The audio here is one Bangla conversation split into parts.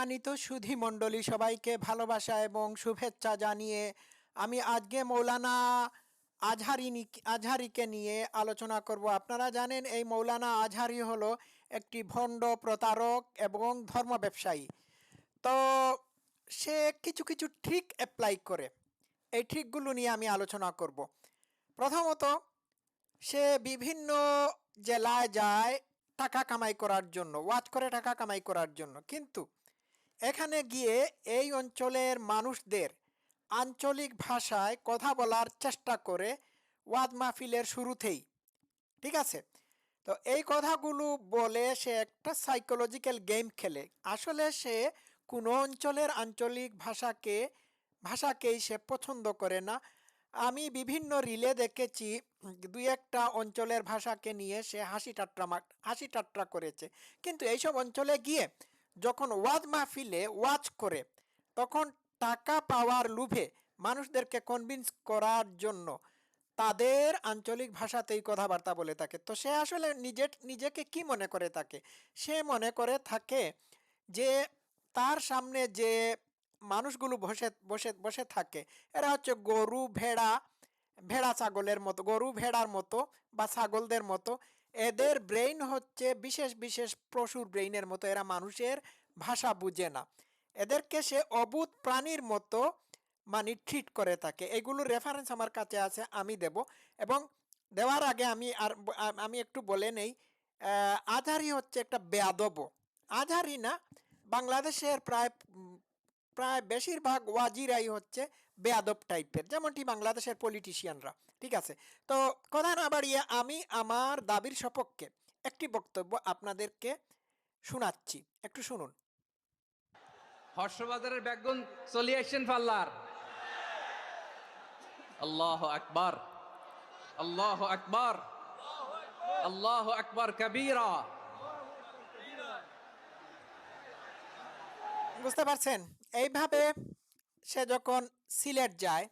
সম্মানিত সুধী মণ্ডলী সবাইকে ভালোবাসা এবং শুভেচ্ছা জানিয়ে আমি আজকে মৌলানা আজহারি আজহারিকে নিয়ে আলোচনা করব। আপনারা জানেন এই মৌলানা আজহারি হলো একটি ভণ্ড প্রতারক এবং ধর্ম ব্যবসায়ী। তো সে কিছু কিছু ট্রিক অ্যাপ্লাই করে। এই ট্রিকগুলো নিয়ে আমি আলোচনা করব। প্রথমত, সে বিভিন্ন জেলায় যায় টাকা কামাই করার জন্য ওয়াচ করে টাকা কামাই করার জন্য। কিন্তু এখানে গিয়ে এই অঞ্চলের মানুষদের আঞ্চলিক ভাষায় কথা বলার চেষ্টা করে ওয়াদ মাহফিলের শুরুতেই। ঠিক আছে? তো এই কথাগুলো বলে সে একটা সাইকোলজিক্যাল গেম খেলে। আসলে সে কোনো অঞ্চলের আঞ্চলিক ভাষাকে, ভাষাকেই সে পছন্দ করে না। আমি বিভিন্ন রিলে দেখেছি, দুই একটা অঞ্চলের ভাষাকে নিয়ে সে হাসি ঠাট্টা মা- হাসি ঠাট্টা করেছে। কিন্তু এইসব অঞ্চলে গিয়ে যখন ওয়াজ মাহফিলে ওয়াজ করে, তখন টাকা পাওয়ার লোভে মানুষদেরকে কনভিন্স করার জন্য তাদের আঞ্চলিক ভাষাতেই কথাবার্তা বলে থাকে। তো সে আসলে নিজে, নিজেকে কি মনে করে থাকে সে মনে করে থাকে যে তার সামনে যে মানুষগুলো বসে বসে বসে থাকে, এরা হচ্ছে গরু, ভেড়া ভেড়া ছাগলের মতো, গরু, ভেড়ার মতো বা ছাগলদের মতো এদের ব্রেইন হচ্ছে বিশেষ বিশেষ পশুর ব্রেইনের মতো। এরা মানুষের ভাষা বুঝে না। এদেরকে সে অবুধ প্রাণীর মতো মানে ট্রিট করে থাকে। এগুলো রেফারেন্স আমার কাছে আছে, আমি দেব। এবং দেওয়ার আগে আমি আর আমি একটু বলে নেই আজহারি হচ্ছে একটা বেয়াদব। আজহারি না, বাংলাদেশের প্রায় প্রায় বেশিরভাগ ওয়াজিরাই হচ্ছে বেয়াদব টাইপের যেমনটি বাংলাদেশের পলিটিশিয়ানরা ঠিক আছে? তো কথা না বাড়িয়ে আমি আমার দাবির সপক্ষে একটি বক্তব্য আপনাদেরকে শোনাচ্ছি। একটু শুনুন। হর্ষবাজারের ব্যাগুন চলে আসছেন পাল্লার। আল্লাহ আকবার। আল্লাহ আকবার। আল্লাহ আকবার কবিরা। বুঝতে পারছেন? এইভাবে সে যখন সিলেট যায়,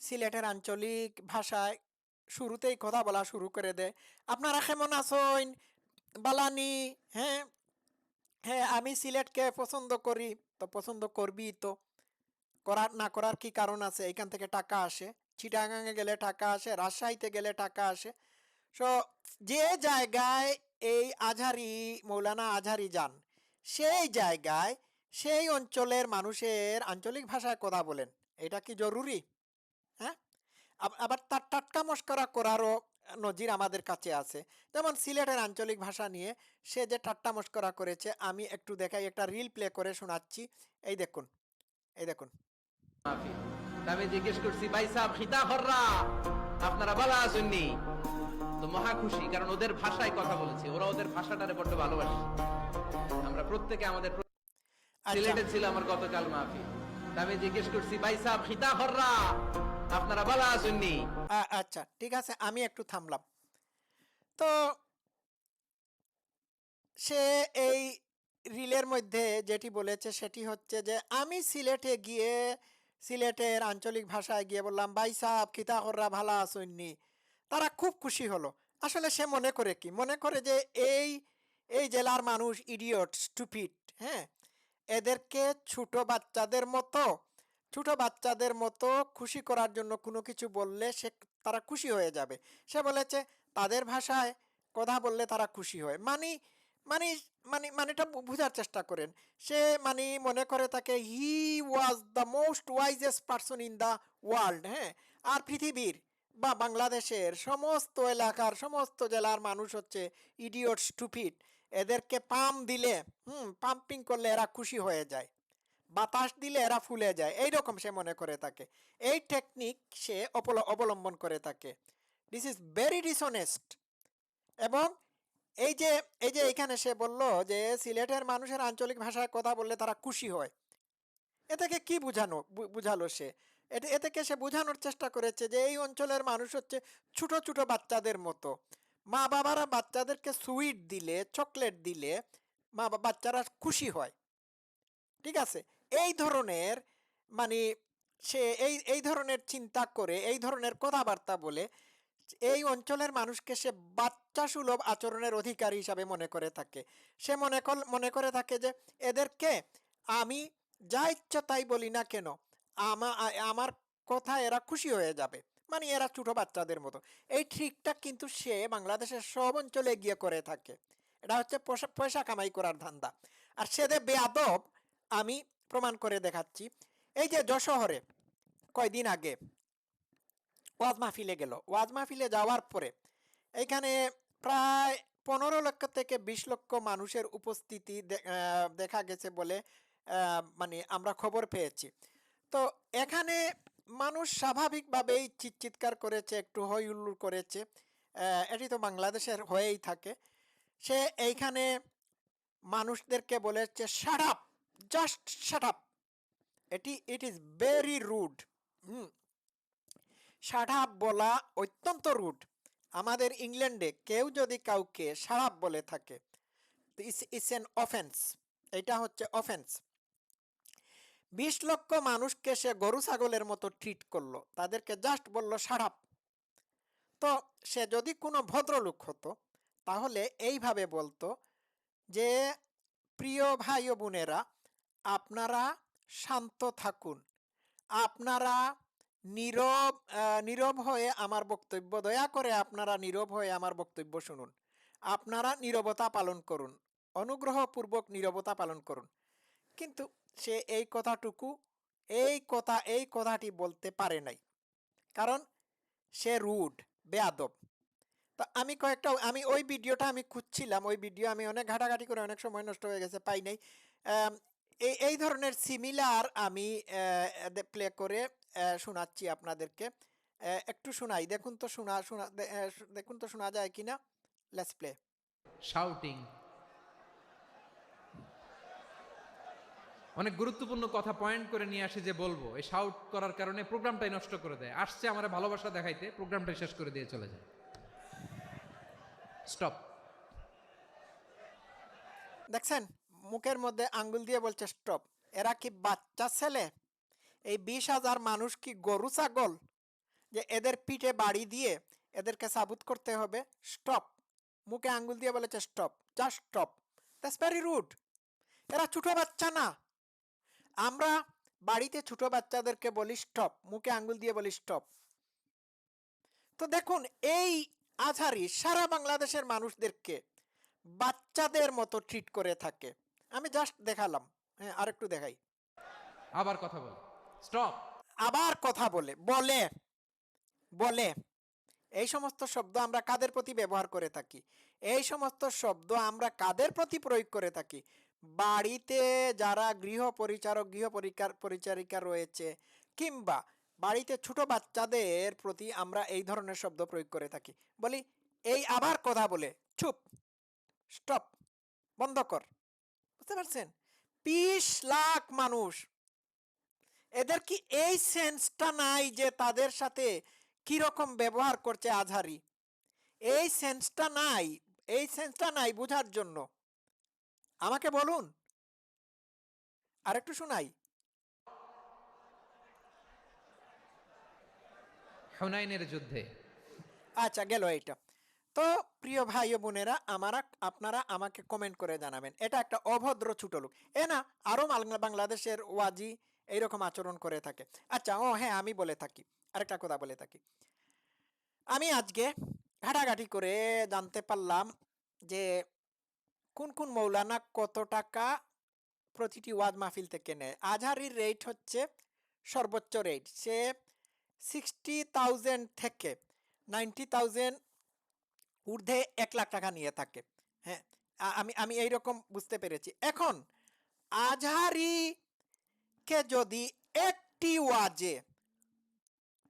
সিলেটের আঞ্চলিক ভাষায় শুরুতেই কথা বলা শুরু করে দেয়, আপনারা কেমন আছেন? বালানি হ্যাঁ? হ্যাঁ আমি সিলেটকে পছন্দ করি, তো পছন্দ করবি তো? করার না করার কি কারণ আছে? এখান থেকে টাকা আসে। চিটাগাঙে গেলে টাকা আসে, রাজশাহীতে গেলে টাকা আসে। সো, যে জায়গায় এই আজহারি, মৌলানা আজহারি যান, সেই জায়গায় সেই অঞ্চলের মানুষের আঞ্চলিক ভাষায় কথা বলেন। এটা কি জরুরি? হ্যাঁ? আবার তার টাটকা মস্করা করারও নজির আমাদের কাছে আছে। যেমন সিলেটের আঞ্চলিক ভাষা নিয়ে সে যে ঠাট্টা মস্করা করেছে, আমি একটু দেখাই একটা রিল প্লে করে শোনাচ্ছি। এই দেখুন এই দেখুন। আমি জিজ্ঞেস করছি, ভাই সাহেব, খিতা হররা আপনারা ভালো তো মহা খুশি, কারণ ওদের ভাষায় কথা বলেছি। ওরা ওদের ভাষাটারে বড্ড ভালোবাসে। আমরা প্রত্যেকে আমাদের। সিলেটে ছিল আমার গতকাল মাহফিল। আমি জিজ্ঞেস করছি ভাই সাহেব খিতা হররা আপনারা ভালো আসেননি? আচ্ছা ঠিক আছে আমি একটু থামলাম। তো সে এই রিলের মধ্যে যেটি বলেছে সেটি হচ্ছে যে আমি সিলেটে গিয়ে সিলেটের আঞ্চলিক ভাষায় গিয়ে বললাম ভাই সাহেব খিতাহররা ভালো আসেননি। তারা খুব খুশি হলো। আসলে সে মনে করে কি? মনে করে যে এই এই জেলার মানুষ ইডিয়ট স্টুপিড হ্যাঁ? এদেরকে ছোট বাচ্চাদের মতো, ছোট বাচ্চাদের মতো খুশি করার জন্য কোনো কিছু বললে সে, তারা খুশি হয়ে যাবে। সে বলেছে, তাদের ভাষায় কথা বললে তারা খুশি হয়। মানে মানে মানে মানেটা বোঝার চেষ্টা করেন। সে মানে মনে করে তাকে he was the most wisest person in the world হ্যাঁ? আর পৃথিবীর বা বাংলাদেশের সমস্ত এলাকার, সমস্ত জেলার মানুষ হচ্ছে ইডিয়ট স্টুপিড এদেরকে পাম দিলে, হুম, পাম্পিং করলে এরা খুশি হয়ে যায়। বাতাস দিলে এরা ফুলে যায়। এই রকম সে মনে করে থাকে। এই টেকনিক সে অবলম্বন করে থাকে। দিস ইজ ভেরি ডিসঅনেস্ট এবং এই যে এই যে এখানে সে বলল যে, সিলেটের মানুষের আঞ্চলিক ভাষায় কথা বললে তারা খুশি হয়। এ থেকে কি বুঝানো বুঝালো সে? এ থেকে সে বোঝানোর চেষ্টা করেছে যে, এই অঞ্চলের মানুষ হচ্ছে ছোট ছোট বাচ্চাদের মতো। মা বাবারা বাচ্চাদেরকে সুইট দিলে, চকলেট দিলে মা বাচ্চারা খুশি হয়। ঠিক আছে? এই ধরনের মানে সে এই এই ধরনের চিন্তা করে, এই ধরনের কথাবার্তা বলে এই অঞ্চলের মানুষকে সে বাচ্চা সুলভ আচরণের অধিকারী হিসাবে মনে করে থাকে। সে মনে মনে করে থাকে যে এদেরকে আমি যা ইচ্ছা তাই বলি না কেন? আমা- আমার কথা এরা খুশি হয়ে যাবে। মানে এরা ছোট বাচ্চাদের মতো। এই ট্রিকটা কিন্তু সে বাংলাদেশের সব অঞ্চলে গিয়ে করে থাকে। এটা হচ্ছে পয়সা- কামাই করার ধান্দা। আর সেদে বেয়াদব, আমি প্রমাণ করে দেখাচ্ছি। এই যে যশোহরে কয়দিন আগে ওয়াজ মাহফিলে গেল। ওয়াজ মাহফিলে যাওয়ার পরে এইখানে প্রায় পনেরো লক্ষ থেকে বিশ লক্ষ মানুষের উপস্থিতি দেখা গেছে বলে মানে আমরা খবর পেয়েছি। তো এখানে মানুষ স্বাভাবিকভাবেই চিৎকার করেছে, একটু হই করেছে। এটি তো বাংলাদেশের হয়েই থাকে। সে এইখানে মানুষদেরকে বলেছে shut up just shut up এটি it is very rude hmm. Shut up বলা অত্যন্ত রুড আমাদের ইংল্যান্ডে কেউ যদি কাউকে সাড়াপ বলে থাকে ইটস এন অফেন্স এটা হচ্ছে অফেন্স বিশ লক্ষ মানুষকে সে গরু ছাগলের মতো ট্রিট করল। তাদেরকে জাস্ট বলল সাড়াপ তো সে যদি কোনো ভদ্রলোক হতো, তাহলে এইভাবে বলতো যে, প্রিয় ভাই ও বোনেরা, আপনারা শান্ত থাকুন। আপনারা নীরব নীরব হয়ে আমার বক্তব্য, দয়া করে আপনারা নীরব হয়ে আমার বক্তব্য শুনুন। আপনারা নীরবতা পালন করুন। অনুগ্রহপূর্বক নীরবতা পালন করুন। কিন্তু সে এই কথাটুকু, এই কথা, এই কথাটি বলতে পারে নাই। কারণ সে রুড, বেয়াদব। তো আমি কয়েকটা, আমি ওই ভিডিওটা আমি খুঁজছিলাম, ওই ভিডিও আমি অনেক ঘাটাঘাটি করে অনেক সময় নষ্ট হয়ে গেছে, পাই নাই। এই এই ধরনের সিমিলার আমি প্লে করে শোনাচ্ছি আপনাদেরকে। একটু শোনাই, দেখুন তো শোনা শোনা দেখুন তো শোনা যায় কিনা? লেটস প্লে শাউটিং অনেক গুরুত্বপূর্ণ কথা পয়েন্ট করে নিয়ে আসে যে বলব। এই শাউট করার কারণে প্রোগ্রামটাই নষ্ট করে দেয়। আসছে আমার ভালোবাসা দেখাইতে প্রোগ্রামটাই শেষ করে দিয়ে চলে যায়। স্টপ দেখছেন? মুখের মধ্যে আঙ্গুল দিয়ে বলছে স্টপ এরা কি বাচ্চা ছেলে? এই বিশ হাজার মানুষ কি গরু ছাগল? যে এদের পিঠে বাড়ি দিয়ে এদেরকে সাবুত করতে হবে? স্টপ মুখে আঙ্গুল দিয়ে বলেছে stop just stop that's very rude এরা ছোট বাচ্চা না। আমরা বাড়িতে ছোট বাচ্চাদেরকে বলি স্টপ মুখে আঙ্গুল দিয়ে বলি স্টপ তো দেখুন এই আঝারি সারা বাংলাদেশের মানুষদেরকে বাচ্চাদের মতো ট্রিট করে থাকে। আমি জাস্ট দেখালাম হ্যাঁ আরেকটু দেখাই। আবার কথা বল। স্টপ আবার কথা বলে বলে বলে। এই সমস্ত শব্দ আমরা কাদের প্রতি ব্যবহার করে থাকি? এই সমস্ত শব্দ আমরা কাদের প্রতি প্রয়োগ করে থাকি? বাড়িতে যারা গৃহ পরিচারক গৃহ পরিচারিকা রয়েছে কিংবা বাড়িতে ছোট বাচ্চাদের প্রতি আমরা এই ধরনের শব্দ প্রয়োগ করে থাকি। বলি, এই আবার কথা বলে, চুপ, স্টপ, বন্ধ কর। বুঝতে পারছেন? বিশ লাখ মানুষ। এদের কি এই সেন্সটা নাই যে তাদের সাথে কীরকম ব্যবহার করছে আজহারি? এই সেন্সটা নাই, এই সেন্সটা নাই বোঝার জন্য। আমাকে বলুন। আরেকটু শোনাই। হুনাইনের যুদ্ধে। আচ্ছা গেল এইটা। তো প্রিয় ভাই ও বোনেরা আমারা আপনারা আমাকে কমেন্ট করে জানাবেন। এটা একটা অভদ্র ছোট লোক। এ না আরও বাংলাদেশের ওয়াজি এইরকম আচরণ করে থাকে। আচ্ছা ও হ্যাঁ আমি বলে থাকি। আরেকটা কথা বলে থাকি। আমি আজকে ঘাটাঘাটি করে জানতে পারলাম যে কোন কোন মৌলানা কত টাকা প্রতিটি ওয়াজ মাহফিল থেকে নেয়? আজহারির রেট হচ্ছে সর্বোচ্চ রেট সে সিক্সটি থাউজেন্ড থেকে নাইনটি থাউজেন্ড ঊর্ধ্বে এক লাখ টাকা নিয়ে থাকে। হ্যাঁ আমি আমি এইরকম বুঝতে পেরেছি। এখন আজহারিকে যদি একটি ওয়াজে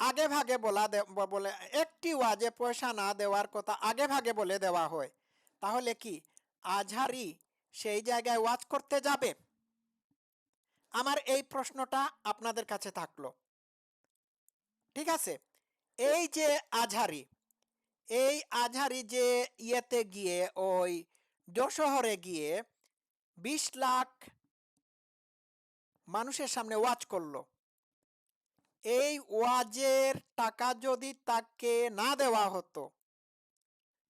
আগে ভাগে বলা বলে, একটি ওয়াজে পয়সা না দেওয়ার কথা আগে ভাগে বলে দেওয়া হয়, তাহলে কি? আজহারি সেই জায়গায় ওয়াজ করতে যাবে? আমার এই প্রশ্নটা আপনাদের কাছে থাকল। ঠিক আছে? এই যে আজহারি, এই আজহারি যে ইয়েতে গিয়ে, ওই যশোহরে গিয়ে বিশ লাখ মানুষের সামনে ওয়াজ করল। এই ওয়াজের টাকা যদি তাকে না দেওয়া হতো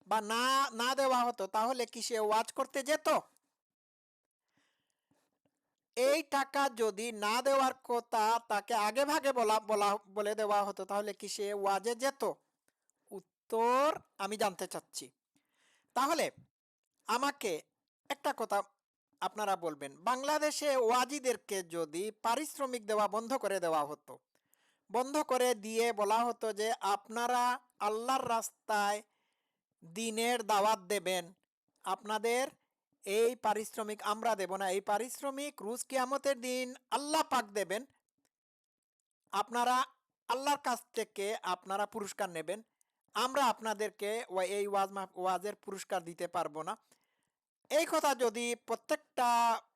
বা না না দেওয়া হতো, তাহলে কি সে ওয়াজ করতে যেত? এই টাকা যদি না দেওয়ার কথা তাকে আগে ভাগে বলা বলা, বলে দেওয়া হতো, তাহলে কি সে ওয়াজে যেত? উত্তর আমি জানতে চাচ্ছি। তাহলে আমাকে একটা কথা আপনারা বলবেন। বাংলাদেশে ওয়াজিদেরকে যদি পারিশ্রমিক দেওয়া বন্ধ করে দেওয়া হতো, বন্ধ করে দিয়ে বলা হতো যে আপনারা আল্লাহর রাস্তায় দিনের দাওয়াত দেবেন। আপনাদের এই পারিশ্রমিক আমরা দেব না। এই পারিশ্রমিক রুজ কিয়ামতের দিন আল্লাহ পাক দেবেন। আপনারা আল্লাহর কাছ থেকে আপনারা পুরস্কার নেবেন। আমরা আপনাদেরকে এই ওয়াজ ওয়াজের পুরস্কার দিতে পারব না। এই কথা যদি প্রত্যেকটা,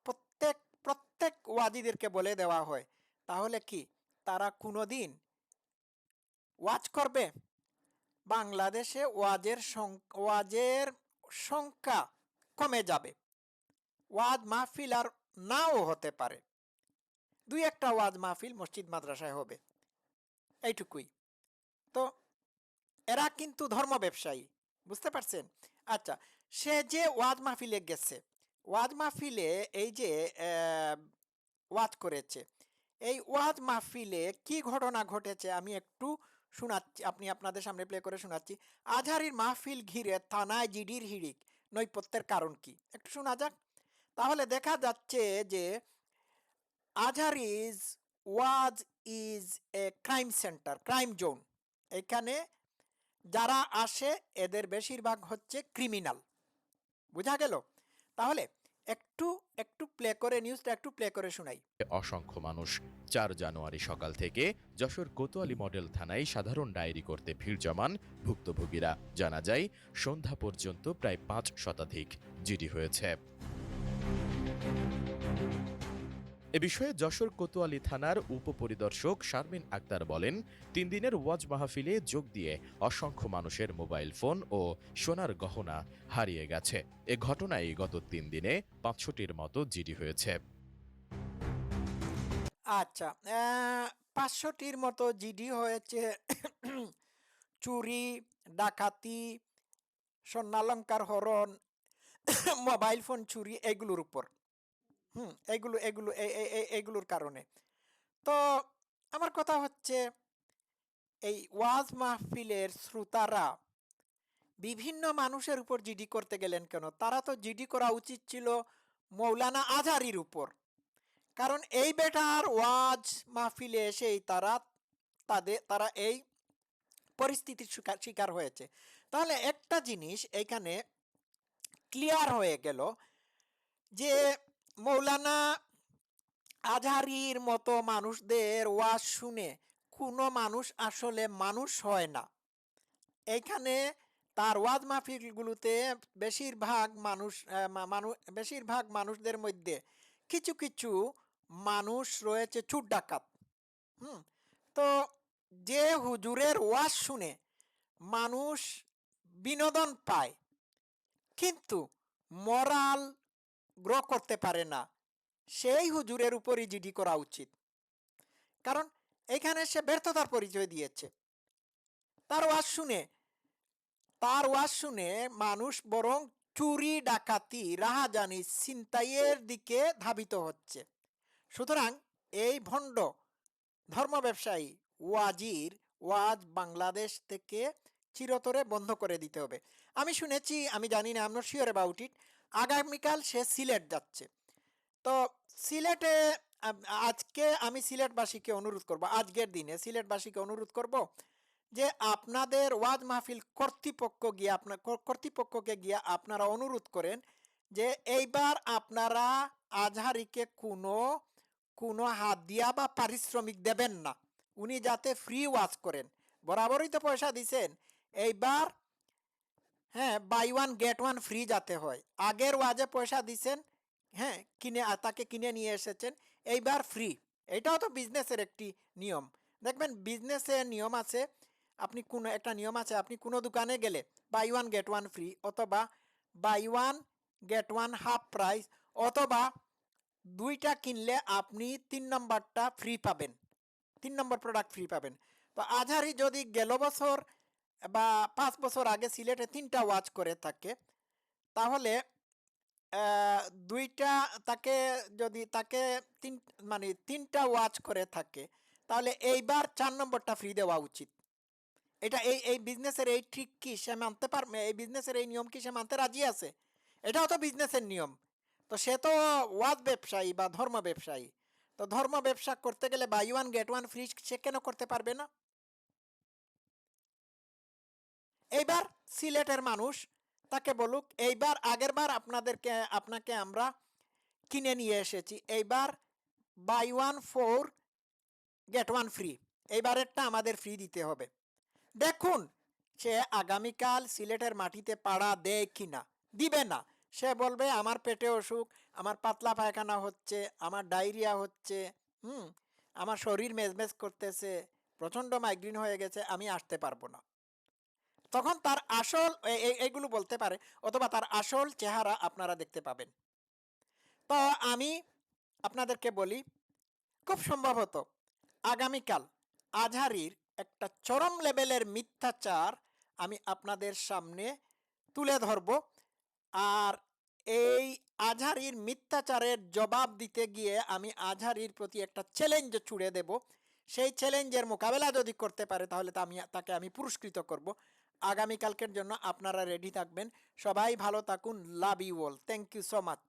প্রত্যেক প্রত্যেক ওয়াজিদেরকে বলে দেওয়া হয়, তাহলে কি? তারা কোনোদিন ওয়াজ করবে? বাংলাদেশে ওয়াজের ওয়াজের সংখ্যা কমে যাবে। ওয়াজ মাহফিল আর নাও হতে পারে। দুই একটা ওয়াজ মাহফিল মসজিদ মাদ্রাসায় হবে। এইটুকুই। তো এরা কিন্তু ধর্ম ব্যবসায়ী, বুঝতে পারছেন? আচ্ছা সে যে ওয়াজ মাহফিলে গেছে, ওয়াজ মাহফিলে এই যে ওয়াজ করেছে, এই ওয়াজ মাহফিলে কি ঘটনা ঘটেছে আমি একটু শোনাচ্ছি, আপনি আপনাদের সামনে প্লে করে শোনাচ্ছি। আজহারির মাহফিল ঘিরে থানায় জিডির হিড়িক নৈপত্যের কারণ কি? একটু শোনা যাক। তাহলে দেখা যাচ্ছে যে Azhar is, was is a crime centre, crime zone. এখানে যারা আসে, এদের বেশিরভাগ হচ্ছে ক্রিমিনাল। বোঝা গেল? তাহলে একটু একটু প্লে করে নিউজটা একটু প্লে করে শোনাই। অসংখ্য মানুষ চার জানুয়ারি সকাল থেকে যশোর কোতোয়ালি মডেল থানায় সাধারণ ডায়েরি করতে ভিড় জমান ভুক্তভোগীরা। জানা যায়, সন্ধ্যা পর্যন্ত প্রায় পাঁচ শতাধিক জিডি হয়েছে। এ বিষয়ে যশোর কোতোয়ালি থানার উপপরিদর্শক শারমিন আক্তার বলেন, তিন দিনের ওয়াজ মাহফিলে যোগ দিয়ে অসংখ্য মানুষের মোবাইল ফোন ও সোনার গহনা হারিয়ে গেছে। এ ঘটনায় গত তিন দিনে পাঁচশোটির মতো জিডি হয়েছে। আচ্ছা পাঁচশোটির মতো জিডি হয়েছে চুরি, ডাকাতি, স্বর্ণালঙ্কার হরণ, মোবাইল ফোন চুরি, এগুলোর উপর। হুম, এগুলো এগুলো এগুলোর কারণে। তো আমার কথা হচ্ছে, এই ওয়াজ মাহফিলের শ্রোতারা বিভিন্ন মানুষের উপর জিডি করতে গেলেন কেন? তারা তো জিডি করা উচিত ছিল মৌলানা আজারির উপর। কারণ এই বেটার ওয়াজ মাহফিলে এসেই তারা, তাদের, তারা এই পরিস্থিতির শিকার হয়েছে। তাহলে একটা জিনিস এখানে ক্লিয়ার হয়ে গেল যে মৌলানা আজহারির মতো মানুষদের ওয়াজ শুনে কোনো মানুষ আসলে মানুষ হয় না। এইখানে তার ওয়াজ মাহফিলগুলোতে বেশিরভাগ মানুষ মানুষ বেশিরভাগ মানুষদের মধ্যে কিছু কিছু মানুষ রয়েছে চুট ডাকাত। হুম, তো যে হুজুরের ওয়াজ শুনে মানুষ বিনোদন পায়, কিন্তু মরাল গ্রো করতে পারে না। সেই হুজুরের উপরই জিডি করা উচিত। কারণ এখানে সে ব্যর্থতার পরিচয় দিয়েছে। তার ওয়াজ শুনে, তার ওয়াজ শুনে মানুষ বরং চুরি, ডাকাতি, রাহাজানি ছিনতাইয়ের দিকে ধাবিত হচ্ছে। সুতরাং এই ভণ্ড ধর্ম ব্যবসায়ী ওয়াজির ওয়াজ বাংলাদেশ থেকে চিরতরে বন্ধ করে দিতে হবে। আমি শুনেছি, আমি জানি না আমরা শিওর অ্যাবাউট ইট আগামীকাল সে সিলেট যাচ্ছে। তো সিলেটে আজকে আমি সিলেটবাসীকে অনুরোধ করব, আজকের দিনে সিলেটবাসীকে অনুরোধ করব যে আপনাদের ওয়াজ মাহফিল কর্তৃপক্ষ গিয়ে আপনার কর্তৃপক্ষকে গিয়ে আপনারা অনুরোধ করেন যে এইবার আপনারা আজহারিকে কোনো কোনো হাত দিয়া বা পারিশ্রমিক দেবেন না। উনি যাতে ফ্রি ওয়াজ করেন। বরাবরই তো পয়সা দিছেন। এইবার হ্যাঁ buy one get one free যাতে হয়। আগের ওয়াজে পয়সা দিছেন হ্যাঁ কিনে, তাকে কিনে নিয়ে এসেছেন, এইবার ফ্রি এটাও তো বিজনেসের একটি নিয়ম। দেখবেন বিজনেসের নিয়ম আছে, আপনি কোনো, একটা নিয়ম আছে, আপনি কোনো দোকানে গেলে buy one get one free অথবা buy one get one half price অথবা দুইটা কিনলে আপনি তিন নম্বরটা ফ্রি পাবেন। তিন নম্বর প্রোডাক্ট ফ্রি পাবেন। তো আজহারি যদি গেল বছর বা পাঁচ বছর আগে সিলেটে তিনটা ওয়াচ করে থাকে। তাহলে দুইটা তাকে যদি তাকে তিন মানে তিনটা ওয়াচ করে থাকে, তাহলে এইবার চার নম্বরটা ফ্রি দেওয়া উচিত। এটা এই এই বিজনেসের এই ট্রিক কি সে মানতে পারবে এই বিজনেসের এই নিয়ম কি সে মানতে রাজি আছে? এটাও তো বিজনেসের নিয়ম। তো সে তো ওয়াজ ব্যবসায়ী বা ধর্ম ব্যবসায়ী। তো ধর্ম ব্যবসা করতে গেলে buy one get one free সে কেন করতে পারবে না? এইবার সিলেটের মানুষ তাকে বলুক, এইবার আগেরবার আপনাদেরকে, আপনাকে আমরা কিনে নিয়ে এসেছি। এইবার buy one four get one free এইবারেরটা আমাদের ফ্রি দিতে হবে। দেখুন, সে আগামীকাল সিলেটের মাটিতে পাড়া দেয় কি না দিবে না। সে বলবে, আমার পেটে অসুখ, আমার পাতলা পায়খানা হচ্ছে, আমার ডায়রিয়া হচ্ছে, হুম, আমার শরীর মেজমেজ করতেছে, প্রচণ্ড মাইগ্রেন হয়ে গেছে, আমি আসতে পারব না। তখন তার আসল এ- এ- এগুলো বলতে পারে, অথবা তার আসল চেহারা আপনারা দেখতে পাবেন। তো আমি আপনাদেরকে বলি, খুব সম্ভবত আগামীকাল আজহারির একটা চরম লেভেলের মিথ্যাচার আমি আপনাদের সামনে তুলে ধরব। আর এই আজহারির মিথ্যাচারের জবাব দিতে গিয়ে আমি আজহারির প্রতি একটা চ্যালেঞ্জ ছুড়ে দেব। সেই চ্যালেঞ্জের মোকাবেলা যদি করতে পারে, তাহলে তা আমি, তাকে আমি পুরস্কৃত করব। আগামীকালকের জন্য আপনারা রেডি থাকবেন। সবাই ভালো থাকুন। Love you all thank you so much